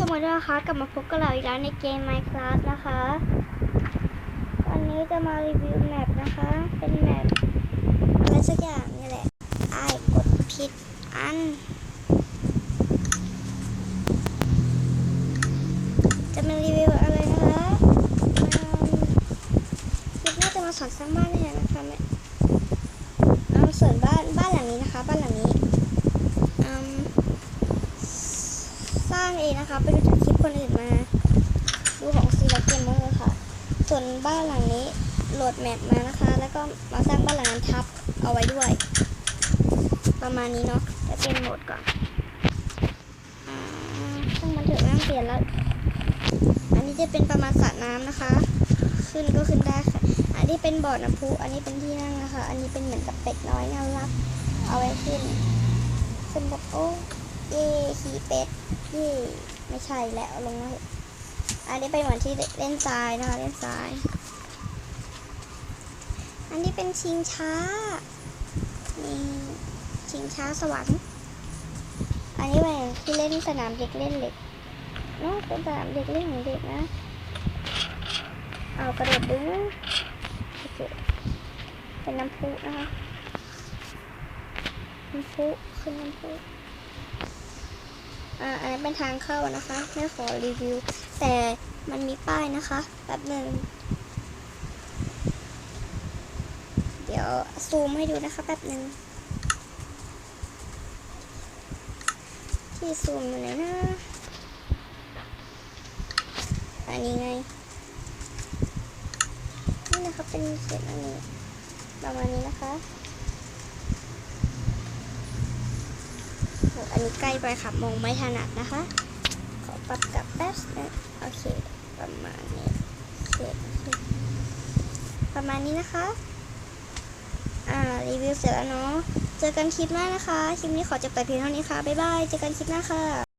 ชมกันด้วยนะคะ กลับมาพบกับเราอีกแล้วในเกม Minecraft นะคะ วันนี้จะมารีวิวแมปนะคะ เป็นแมปอะไรสักอย่างนี่แหละไอ้กดผิดอัน จะมารีวิวอะไรนะคะมคิดว่าจะมาสอนสร้างบ้านเลยนะคะแม่เอาส่วนบ้านบ้านหลังนี้นะคะ บ้านหลังนี้อืม สร้างเองนะคะ ไปดูจากคลิปคนอื่นมา ดูของซีล็อกเกมเมอร์ค่ะ ส่วนบ้านหลังนี้โหลดแมปมานะคะ แล้วก็มาสร้างบ้านหลังนั้นทับเอาไว้ด้วย ประมาณนี้เนาะจะเป็นโหมดก่อนอ่าช่างมันเถอะไม่งเปลี่ยนแล้ว อันนี้จะเป็นประมาณสระน้ำนะคะ ขึ้นก็ขึ้นได้ค่ะ อันนี้เป็นบ่อน้ำพุ อันนี้เป็นที่นั่งนะคะ อันนี้เป็นเหมือนกับเป็ดน้อยน่ารัก เอาไว้ขึ้น ขึ้นแบบโอ้เย่ขี่เป็ด ยี่ไม่ใช่แล้วลงมาอันนี้เป็นเหมือนที่เล่นทรายนะคะเล่นทราย อันนี้เป็นชิงช้านี่ชิงช้าสวรรค์อันนี้เป็นที่เล่นสนามเด็กเล่นเหล็กเนาะเป็นสนามเด็กเล่นของเด็กนะเอากระโดดดึงเคเป็นน้ำพุนะคะน้ำพุขึ้นน้ำพุ อ่าอันนี้เป็นทางเข้านะคะไม่ขอรีวิว แต่มันมีป้ายนะคะแป๊บหนึ่งเดี๋ยวซูมให้ดูนะคะแป๊บหนึ่งที่ซูมอยู่ไหนนะอันนี้ไงนี่นะคะเป็นเขียนอันนี้ประมาณนี้นะคะ อันนี้ใกล้ไปค่ะมองไม่ถนัดนะคะ ขอปรับกลับแป๊บนึงโอเค ประมาณนี้เสร็จประมาณนี้นะคะ อ่า รีวิวเสร็จแล้วเนาะ เจอกันคลิปหน้านะคะ คลิปนี้ขอจบแต่เพียงเท่านี้ค่ะ บ๊ายบาย เจอกันคลิปหน้าค่ะ